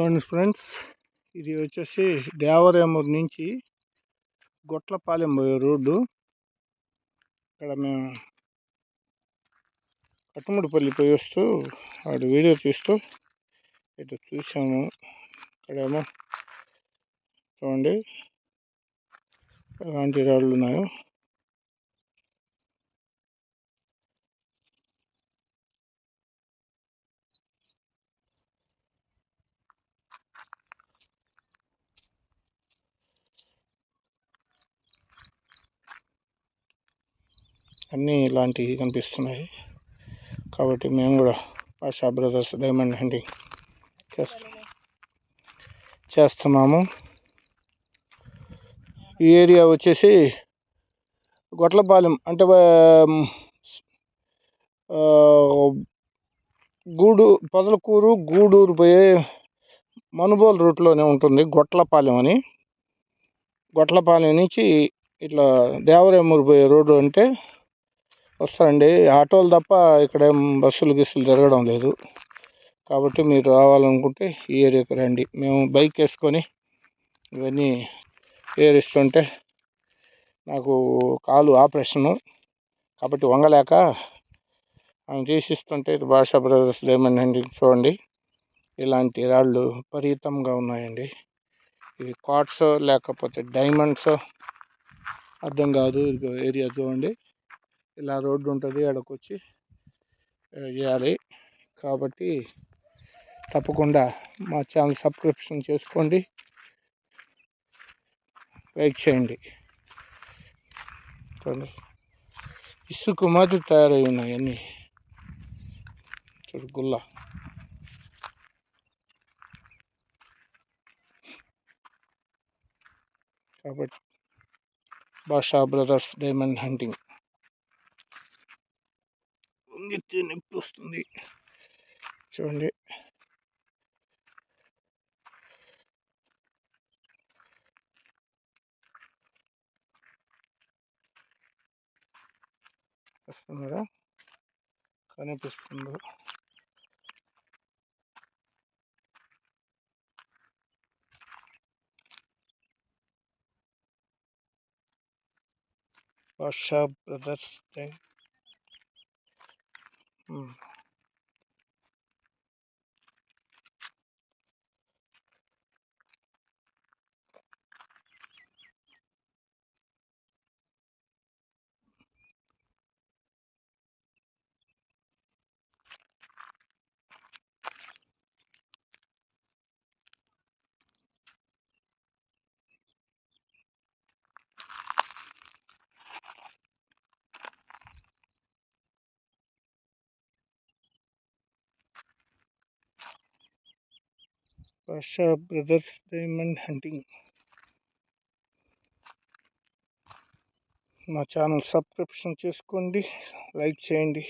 చూడండి ఫ్రెండ్స్ ఇది వచ్చేసి దేవరేమూరు నుంచి గొట్లపాలెం పోయే రోడ్డు. ఇక్కడ మేము కట్టుముడిపల్లి పోయి వస్తూ ఆడు వీడియో తీస్తూ ఇటు చూసాము ఇక్కడేమో చూడండి ఎలాంటి రాళ్ళు ఉన్నాయో. అన్నీ ఇలాంటివి కనిపిస్తున్నాయి. కాబట్టి మేము కూడా ఆశా బ్రదర్స్ డైమండ్ హండింగ్ చేస్తాం చేస్తున్నాము. ఈ ఏరియా వచ్చేసి గొట్లపాలెం అంటే గూడు పొదలకూరు గూడూరు పోయే మనుబోల్ రూట్లోనే ఉంటుంది గొట్లపాలెం అని. గొట్లపాలెం నుంచి ఇట్లా దేవరేమూరు పోయే రోడ్డు అంటే వస్తాయండి ఆటోలు తప్ప ఇక్కడ బస్సులు గిస్సులు తిరగడం లేదు. కాబట్టి మీరు రావాలనుకుంటే ఈ ఏరియాకి రండి. మేము బైక్ వేసుకొని ఇవన్నీ ఏరిస్తుంటే నాకు కాలు ఆపరేషను. కాబట్టి వంగలేక ఆమె తీసిస్తుంటే భాషా బ్రదర్స్ డైమండ్ చూడండి. ఇలాంటి రాళ్ళు విపరీతంగా ఉన్నాయండి. ఇవి కార్డ్స్ లేకపోతే డైమండ్స్ అర్థం కాదు ఏరియా చూడండి. ఇలా రోడ్డు ఉంటుంది అక్కడికి వచ్చి చేయాలి కాబట్టి తప్పకుండా మా ఛానల్ సబ్స్క్రిప్షన్ చేసుకోండి. లైక్ చేయండి. చూడండి మాత్రం తయారై ఉన్నాయి అన్నీ. చూడు గుల్ల. కాబట్టి బాషా బ్రదర్స్ డైమండ్ హంటింగ్. చూడండి వస్తున్నారా కనిపిస్తుందో వర్షా brothers Mm. Pasha brothers diamond hunting మా ఛానల్ సబ్స్క్రిప్షన్ చేసుకోండి లైక్ చేయండి.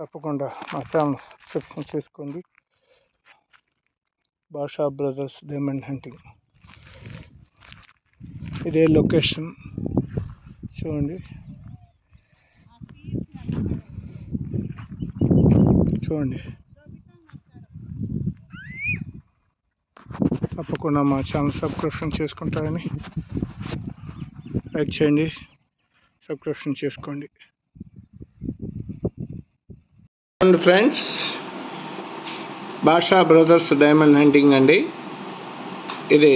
తప్పకుండా మా ఛానల్ సబ్స్క్రిప్షన్ చేసుకోండి. Basha brothers diamond hunting. ఇదే లొకేషన్. చూడండి. చూడండి. తప్పకుండా మా ఛానల్ సబ్స్క్రిప్షన్ చేసుకుంటారని లైక్ చేయండి. సబ్స్క్రిప్షన్ చేసుకోండి. Friends Basha brothers diamond hunting అండి. ఇది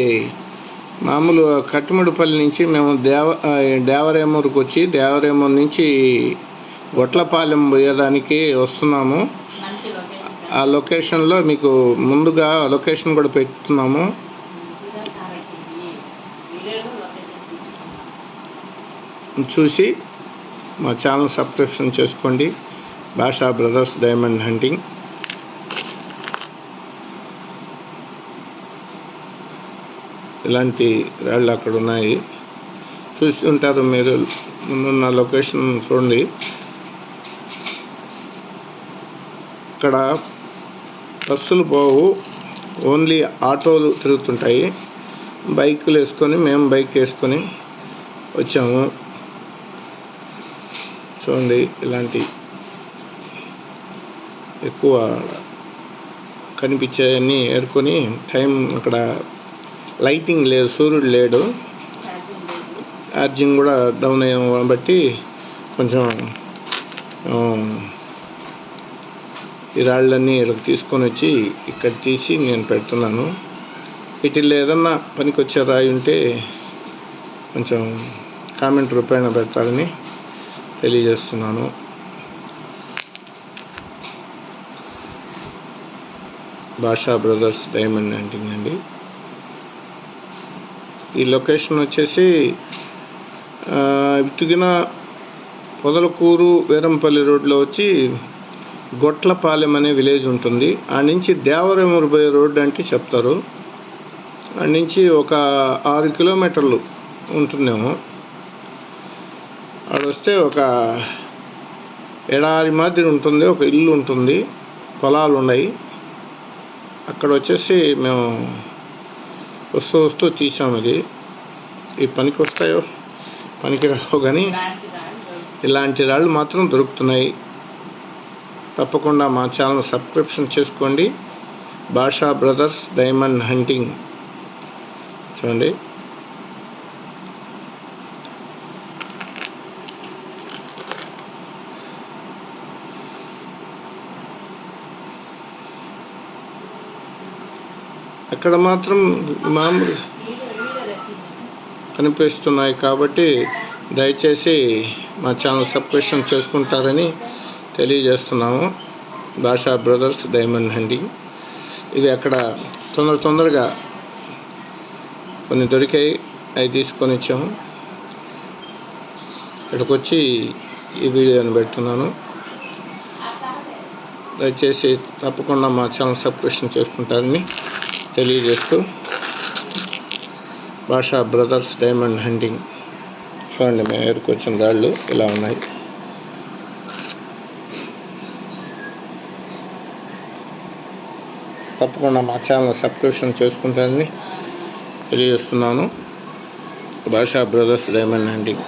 మామూలు కట్టుముడిపల్లి నుంచి మేము దేవ దేవరేమూరుకు వచ్చి దేవరేమూరు నుంచి గొట్లపాలెం పోయేదానికి వస్తున్నాము. ఆ లొకేషన్లో మీకు ముందుగా లొకేషన్ కూడా పెట్టుతున్నాము. చూసి మా ఛానల్ సబ్స్క్రిప్షన్ చేసుకోండి. బాషా బ్రదర్స్ డైమండ్ హంటింగ్ ఇలాంటి రాళ్ళు అక్కడ ఉన్నాయి. చూసి ఉంటారు మీరు. ముందున్న లొకేషన్ చూడండి. ఇక్కడ బస్సులు పోవు. ఓన్లీ ఆటోలు తిరుగుతుంటాయి. బైకులు వేసుకొని మేము బైక్ వేసుకొని వచ్చాము. చూడండి ఇలాంటి ఎక్కువ కనిపించాయని ఏరుకొని టైం అక్కడ లైటింగ్ లేదు సూర్యుడు లేడు. ఛార్జింగ్ కూడా డౌన్ అయ్యాం కాబట్టి కొంచెం ఈ రాళ్ళన్నీ ఇక్కడికి తీసుకొని వచ్చి ఇక్కడ తీసి నేను పెడుతున్నాను. వీటిల్లో ఏదన్నా పనికొచ్చే రాయి ఉంటే కొంచెం కామెంట్ రూపాయన పెట్టాలని తెలియజేస్తున్నాను. భాషా బ్రదర్స్ డైమండ్ యాంటింగ్ అండి. ఈ లొకేషన్ వచ్చేసి ఆ, ఇటుగిన పొదలకూరు వీరంపల్లి రోడ్లో వచ్చి గొట్లపాలెం అనే విలేజ్ ఉంటుంది. ఆ నుంచి దేవరమూరు రోడ్ రోడ్డు అంటే చెప్తారు. ఆ నుంచి ఒక ఆరు కిలోమీటర్లు ఉంటుందేమో. అక్కడ వస్తే ఒక ఎడారి మాదిరి ఉంటుంది ఒక ఇల్లు ఉంటుంది పొలాలు ఉన్నాయి అక్కడ వచ్చేసి మేము వస్తూ వస్తూ తీసాం ఇది. ఈ పనికి వస్తాయో పనికి రావు కానీ ఇలాంటి రాళ్ళు ఇలాంటి రాళ్ళు మాత్రం దొరుకుతున్నాయి. తప్పకుండా మా ఛానల్ సబ్స్క్రిప్షన్ చేసుకోండి. భాషా బ్రదర్స్ డైమండ్ హంటింగ్. చూడండి. అక్కడ మాత్రం మామూలు కనిపిస్తున్నాయి కాబట్టి దయచేసి మా ఛానల్ సబ్స్క్రిప్షన్ చేసుకుంటారని తెలియజేస్తున్నాము. భాషా బ్రదర్స్ డైమండ్ హండి. ఇవి అక్కడ తొందర తొందరగా కొన్ని దొరికాయి. అవి తీసుకొని వచ్చాము. ఇక్కడికి వచ్చి ఈ వీడియోని పెడుతున్నాను. దయచేసి తప్పకుండా మా ఛానల్ సబ్స్క్రిప్షన్ చేసుకుంటారని తెలియజేస్తూ భాషా బ్రదర్స్ డైమండ్ హంటింగ్ చూడండి మేము ఏరుకొచ్చిన రాళ్ళు ఇలా ఉన్నాయి. తప్పకుండా మా ఛానల్ సబ్స్క్రిప్షన్ చేసుకుంటానని తెలియజేస్తున్నాను. భాషా బ్రదర్స్ డైమండ్ హంటింగ్